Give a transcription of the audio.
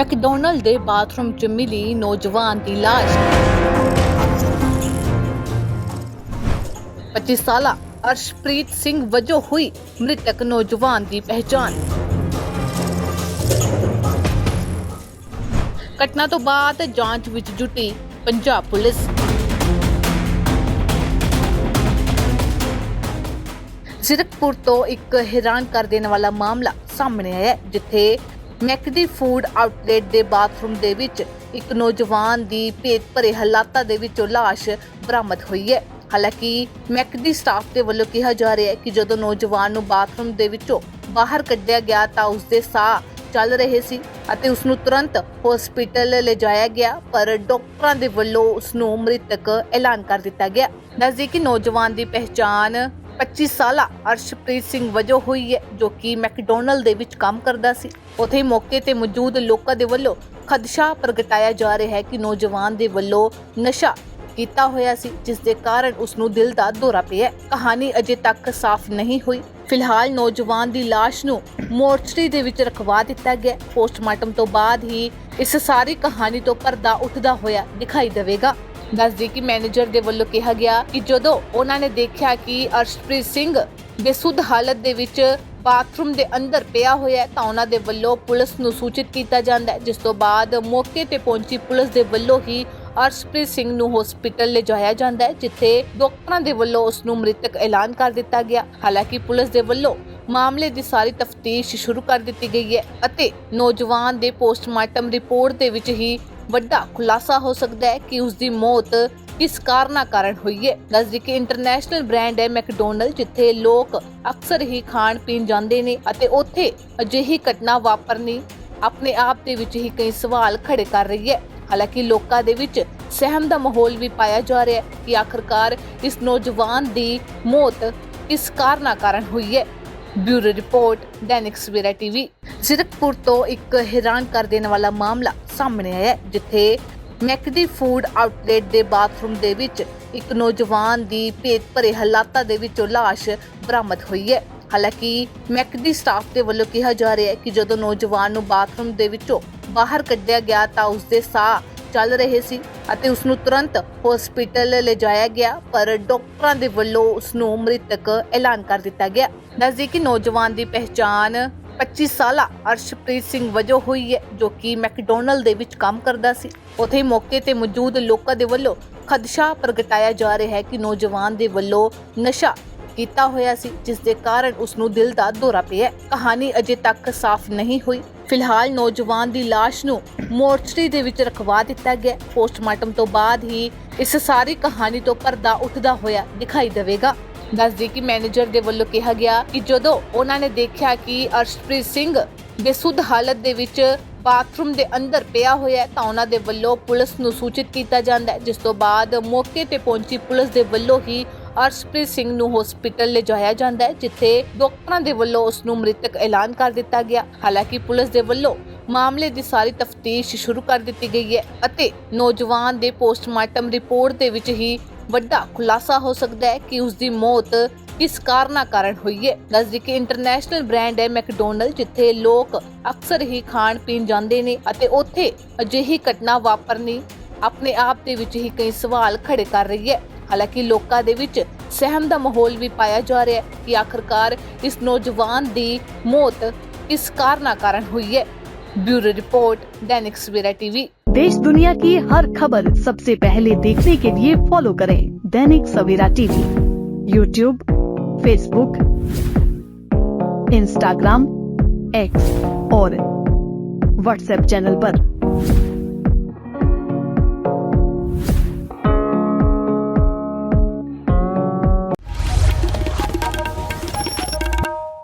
McDonald ਦੇ bathroom 'ਚ ਮਿਲੀ ਨੌਜਵਾਨ ਦੀ ਲਾਸ਼। 25 ਸਾਲਾ ਅਰਸ਼ਪ੍ਰੀਤ ਸਿੰਘ ਵਜੋਂ ਹੋਈ ਮ੍ਰਿਤਕ ਨੌਜਵਾਨ ਦੀ ਪਹਿਚਾਣ। ਘਟਨਾ ਤੋਂ ਬਾਅਦ ਜਾਂਚ ਵਿੱਚ ਜੁਟੀ ਪੰਜਾਬ ਪੁਲਿਸ। ਜ਼ੀਰਕਪੁਰ ਤੋਂ ਇੱਕ ਹੈਰਾਨ ਕਰ ਦੇਣ ਵਾਲਾ ਮਾਮਲਾ ਸਾਹਮਣੇ ਆਇਆ ਜਿੱਥੇ ਮੈਕਡੀ ਫੂਡ ਆਊਟਲੈਟ ਦੇ ਬਾਥਰੂਮ ਦੇ ਵਿੱਚ ਇੱਕ ਨੌਜਵਾਨ ਦੀ ਭੇਤ ਭਰੇ ਹਾਲਾਤਾਂ ਦੇ ਵਿੱਚੋਂ ਲਾਸ਼ ਬਰਾਮਦ ਹੋਈ ਹੈ। ਹਾਲਾਂਕਿ ਮੈਕਡੀ ਸਟਾਫ ਦੇ ਵੱਲੋਂ ਕਿਹਾ ਜਾ ਰਿਹਾ ਹੈ ਕਿ ਜਦੋਂ ਨੌਜਵਾਨ ਨੂੰ ਬਾਥਰੂਮ ਦੇ ਵਿੱਚੋਂ ਬਾਹਰ ਕੱਢਿਆ ਗਿਆ ਤਾਂ ਉਸ ਦੇ ਸਾਹ ਚੱਲ ਰਹੇ ਸੀ ਅਤੇ ਉਸ ਨੂੰ ਤੁਰੰਤ ਹਸਪੀਟਲ ਲਿਜਾਇਆ ਗਿਆ, ਪਰ ਡਾਕਟਰਾਂ ਦੇ ਵੱਲੋਂ ਉਸ ਨੂੰ ਮ੍ਰਿਤਕ ਐਲਾਨ ਕਰ ਦਿੱਤਾ ਗਿਆ। ਦੱਸਦੀ ਕਿ ਨੌਜਵਾਨ ਦੀ ਪਹਿਚਾਣ 25 ਸਾਲਾ ਅਰਸ਼ਪ੍ਰੀਤ ਸਿੰਘ ਵਜੋਂ ਹੋਈ ਹੈ, ਜੋ ਕਿ ਮੈਕਡੋਨਲਡ ਦੇ ਵਿੱਚ ਕੰਮ ਕਰਦਾ ਸੀ। ਉਥੇ ਮੌਕੇ ਤੇ ਮੌਜੂਦ ਲੋਕਾਂ ਦੇ ਵੱਲੋਂ ਖਦਸ਼ਾ ਪ੍ਰਗਟਾਇਆ ਜਾ ਰਿਹਾ ਹੈ ਕਿ ਨੌਜਵਾਨ ਦੇ ਵੱਲੋਂ ਨਸ਼ਾ ਕੀਤਾ ਹੋਇਆ ਸੀ, ਜਿਸ ਦੇ ਕਾਰਨ ਉਸ ਨੂੰ ਦਿਲ ਦਾ ਦੌਰਾ ਪਿਆ ਕਹਾਣੀ ਅਜੇ ਤੱਕ ਸਾਫ਼ ਨਹੀਂ ਹੋਈ। ਫਿਲਹਾਲ ਨੌਜਵਾਨ ਦੀ ਲਾਸ਼ ਨੂੰ ਮੋਰਚਰੀ ਦੇ ਵਿੱਚ ਰਖਵਾ ਦਿੱਤਾ ਗਿਆ ਪੋਸਟਮਾਰਟਮ ਤੋਂ ਬਾਅਦ ਹੀ ਇਸ ਸਾਰੀ ਕਹਾਣੀ ਤੋਂ ਪਰਦਾ ਉੱਠਦਾ ਹੋਇਆ ਦਿਖਾਈ ਦੇਵੇਗਾ। ਦੱਸਦੀ ਕਿ ਮੈਨੇਜਰ ਦੇ ਵੱਲੋਂ ਕਿਹਾ ਗਿਆ ਕਿ ਜਦੋਂ ਉਹਨਾਂ ਨੇ ਦੇਖਿਆ ਕਿ ਅਰਸ਼ਪ੍ਰੀਤ ਸਿੰਘ ਬੇਸੁੱਧ ਹਾਲਤ ਦੇ ਵਿੱਚ ਬਾਥਰੂਮ ਦੇ ਅੰਦਰ ਪਿਆ ਹੋਇਆ ਤਾਂ ਉਹਨਾਂ ਦੇ ਵੱਲੋਂ ਪੁਲਿਸ ਨੂੰ ਸੂਚਿਤ ਕੀਤਾ ਜਾਂਦਾ ਹੈ, ਜਿਸ ਤੋਂ ਬਾਅਦ ਮੌਕੇ ਤੇ ਪਹੁੰਚੀ ਪੁਲਿਸ ਦੇ ਵੱਲੋਂ ਹੀ ਅਰਸ਼ਪ੍ਰੀਤ ਸਿੰਘ ਨੂੰ ਹਸਪੀਟਲ ਲਿਜਾਇਆ ਜਾਂਦਾ ਹੈ, ਜਿੱਥੇ ਡਾਕਟਰਾਂ ਦੇ ਵੱਲੋਂ ਉਸ ਨੂੰ ਮ੍ਰਿਤਕ ਐਲਾਨ ਕਰ ਦਿੱਤਾ ਗਿਆ। ਹਾਲਾਂਕਿ ਪੁਲਿਸ ਦੇ ਵੱਲੋਂ ਮਾਮਲੇ ਦੀ ਸਾਰੀ ਤਫਤੀਸ਼ ਸ਼ੁਰੂ ਕਰ ਦਿੱਤੀ ਗਈ ਹੈ ਅਤੇ ਨੌਜਵਾਨ ਦੇ ਪੋਸਟਮਾਰਟਮ ਰਿਪੋਰਟ ਦੇ ਵਿੱਚ ਹੀ ਵੱਡਾ ਖੁਲਾਸਾ ਹੋ ਸਕਦਾ ਹੈ ਕਿ ਉਸ ਦੀ ਮੌਤ ਕਿਸ ਕਾਰਨਾਂ ਕਾਰਨ ਹੋਈ ਹੈ। ਦੱਸਦੀ ਕਿ ਇੰਟਰਨੈਸ਼ਨਲ ਬ੍ਰਾਂਡ ਹੈ ਮੈਕਡੋਨਲਡ, ਜਿੱਥੇ ਲੋਕ ਅਕਸਰ ਹੀ ਖਾਣ ਪੀਣ ਜਾਂਦੇ ਨੇ ਅਤੇ ਉੱਥੇ ਅਜਿਹੀ ਘਟਨਾ ਵਾਪਰਨੀ ਆਪਣੇ ਆਪ ਦੇ ਵਿੱਚ ਹੀ ਕਈ ਸਵਾਲ ਖੜੇ ਕਰ ਰਹੀ ਹੈ। ਹਾਲਾਂਕਿ ਲੋਕਾਂ ਦੇ ਵਿੱਚ ਸਹਿਮ ਦਾ ਮਾਹੌਲ ਵੀ ਪਾਇਆ ਜਾ ਰਿਹਾ ਹੈ ਕਿ ਆਖਰਕਾਰ ਇਸ ਨੌਜਵਾਨ ਦੀ ਮੌਤ ਕਿਸ ਕਾਰਨਾਂ ਕਾਰਨ ਹੋਈ ਹੈ। Bureau report, Dainik Savera TV. Zirakpur ਤੋਂ ਇੱਕ ਹੈਰਾਨ ਕਰ ਦੇਣ ਵਾਲਾ ਮਾਮਲਾ ਸਾਹਮਣੇ ਆਇਆ ਜਿੱਥੇ ਮੈਕਡੀ ਫੂਡ ਆਊਟਲੈਟ ਦੇ ਬਾਥਰੂਮ ਦੇ ਵਿੱਚ ਇੱਕ ਨੌਜਵਾਨ ਦੀ ਭੇਤ ਭਰੇ ਹਾਲਾਤਾਂ ਦੇ ਵਿੱਚੋਂ ਲਾਸ਼ ਬਰਾਮਦ ਹੋਈ ਹੈ। ਹਾਲਾਂਕਿ ਮੈਕਡੀ ਸਟਾਫ ਦੇ ਵੱਲੋਂ ਕਿਹਾ ਜਾ ਰਿਹਾ ਹੈ ਕਿ ਜਦੋਂ ਨੌਜਵਾਨ ਨੂੰ ਬਾਥਰੂਮ ਦੇ ਵਿੱਚੋਂ ਬਾਹਰ ਕੱਢਿਆ ਗਿਆ ਤਾਂ ਉਸ ਦੇ ਸਾਹ ਚੱਲ ਰਹੇ ਸੀ ਅਤੇ ਉਸ ਨੂੰ ਤੁਰੰਤ ਹਸਪੀਟਲ ਲਿਜਾਇਆ ਗਿਆ, ਪਰ ਡਾਕਟਰਾਂ ਦੇ ਵੱਲੋਂ ਉਸ ਨੂੰ ਮ੍ਰਿਤਕ ਐਲਾਨ ਕਰ ਦਿੱਤਾ ਗਿਆ। ਦੱਸਦੀ ਕਿ ਨੌਜਵਾਨ ਦੀ ਪਹਿਚਾਣ 25 ਸਾਲਾ ਅਰਸ਼ਪ੍ਰੀਤ ਸਿੰਘ ਵਜੋਂ ਹੋਈ ਹੈ, ਜੋ ਕਿ ਮੈਕਡੋਨਲਡ ਦੇ ਵਿੱਚ ਕੰਮ ਕਰਦਾ ਸੀ। ਉਥੇ ਮੌਕੇ ਤੇ ਮੌਜੂਦ ਲੋਕਾਂ ਦੇ ਵੱਲੋਂ ਖਦਸ਼ਾ ਪ੍ਰਗਟਾਇਆ ਜਾ ਰਿਹਾ ਹੈ ਕਿ ਨੌਜਵਾਨ ਦੇ ਵੱਲੋਂ ਨਸ਼ਾ ਕੀਤਾ ਹੋਇਆ ਸੀ, ਜਿਸ ਦੇ ਕਾਰਨ ਉਸ ਨੂੰ ਦਿਲ ਦਾ ਦੌਰਾ ਪਿਆ। ਕਹਾਣੀ ਅਜੇ ਤੱਕ ਸਾਫ਼ ਨਹੀਂ ਹੋਈ। ਫਿਲਹਾਲ ਨੌਜਵਾਨ ਦੀ ਲਾਸ਼ ਨੂੰ ਮੋਰਚਰੀ ਦੇ ਵਿੱਚ ਰਖਵਾ ਦਿੱਤਾ ਗਿਆ। ਪੋਸਟਮਾਰਟਮ ਤੋਂ ਬਾਅਦ ਹੀ ਇਸ ਸਾਰੀ ਕਹਾਣੀ ਤੋਂ ਪਰਦਾ ਉੱਠਦਾ ਹੋਇਆ ਦਿਖਾਈ ਦੇਵੇਗਾ। ਦੱਸਦੀ ਕਿ ਮੈਨੇਜਰ ਦੇ ਵੱਲੋਂ ਕਿਹਾ ਗਿਆ ਕਿ ਜਦੋਂ ਉਹਨਾਂ ਨੇ ਦੇਖਿਆ ਕਿ ਅਰਸ਼ਪ੍ਰੀਤ ਸਿੰਘ ਬੇਸੁੱਧ ਹਾਲਤ ਦੇ ਵਿੱਚ ਬਾਥਰੂਮ ਦੇ ਅੰਦਰ ਪਿਆ ਹੋਇਆ ਤਾਂ ਉਹਨਾਂ ਦੇ ਵੱਲੋਂ ਪੁਲਿਸ ਨੂੰ ਸੂਚਿਤ ਕੀਤਾ ਜਾਂਦਾ ਹੈ, ਜਿਸ ਤੋਂ ਬਾਅਦ ਮੌਕੇ ਤੇ ਪਹੁੰਚੀ ਪੁਲਿਸ ਦੇ ਵੱਲੋਂ ਹੀ ਅਰਸ਼ਪ੍ਰੀਤ ਸਿੰਘ ਨੂੰ ਹਸਪੀਟਲ ਲਿਜਾਇਆ ਜਾਂਦਾ ਹੈ, ਜਿੱਥੇ ਡਾਕਟਰਾਂ ਦੇ ਵੱਲੋਂ ਉਸ ਨੂੰ ਮ੍ਰਿਤਕ ਐਲਾਨ ਕਰ ਦਿੱਤਾ ਗਿਆ। ਹਾਲਾਂਕਿ ਪੁਲਿਸ ਦੇ ਵੱਲੋਂ ਮਾਮਲੇ ਦੀ ਸਾਰੀ ਤਫਤੀਸ਼ ਸ਼ੁਰੂ ਕਰ ਦਿੱਤੀ ਗਈ ਹੈ ਅਤੇ ਨੌਜਵਾਨ ਦੇ ਪੋਸਟਮਾਰਟਮ ਰਿਪੋਰਟ ਦੇ ਵਿੱਚ ਹੀ ਵੱਡਾ ਖੁਲਾਸਾ ਹੋ ਸਕਦਾ ਹੈ ਕਿ ਉਸ ਦੀ ਮੌਤ ਕਿਸ ਕਾਰਨਾਂ ਕਾਰਨ ਹੋਈ ਹੈ। ਦੱਸਦੀ ਕਿ ਇੰਟਰਨੈਸ਼ਨਲ ਬ੍ਰਾਂਡ ਹੈ ਮੈਕਡੋਨਲਡ, ਜਿੱਥੇ ਲੋਕ ਅਕਸਰ ਹੀ ਖਾਣ ਪੀਣ ਜਾਂਦੇ ਨੇ ਅਤੇ ਉੱਥੇ ਅਜਿਹੀ ਘਟਨਾ ਵਾਪਰਨੀ ਆਪਣੇ ਆਪ ਦੇ ਵਿੱਚ ਹੀ ਕਈ ਸਵਾਲ ਖੜੇ ਕਰ ਰਹੀ ਹੈ। ਹਾਲਾਂਕਿ ਲੋਕਾਂ ਦੇ ਵਿੱਚ ਸਹਿਮ ਦਾ ਮਾਹੌਲ ਵੀ ਪਾਇਆ ਜਾ ਰਿਹਾ ਹੈ ਕਿ ਆਖਰਕਾਰ ਇਸ ਨੌਜਵਾਨ ਦੀ ਮੌਤ ਕਿਸ ਕਾਰਨਾਂ ਕਾਰਨ ਹੋਈ ਹੈ ਬਿਊਰੋ ਰਿਪੋਰਟ दैनिक सवेरा टीवी देश दुनिया की हर खबर सबसे पहले देखने के लिए फॉलो करें Dainik Savera TV YouTube Facebook Instagram X और व्हाट्सएप चैनल पर।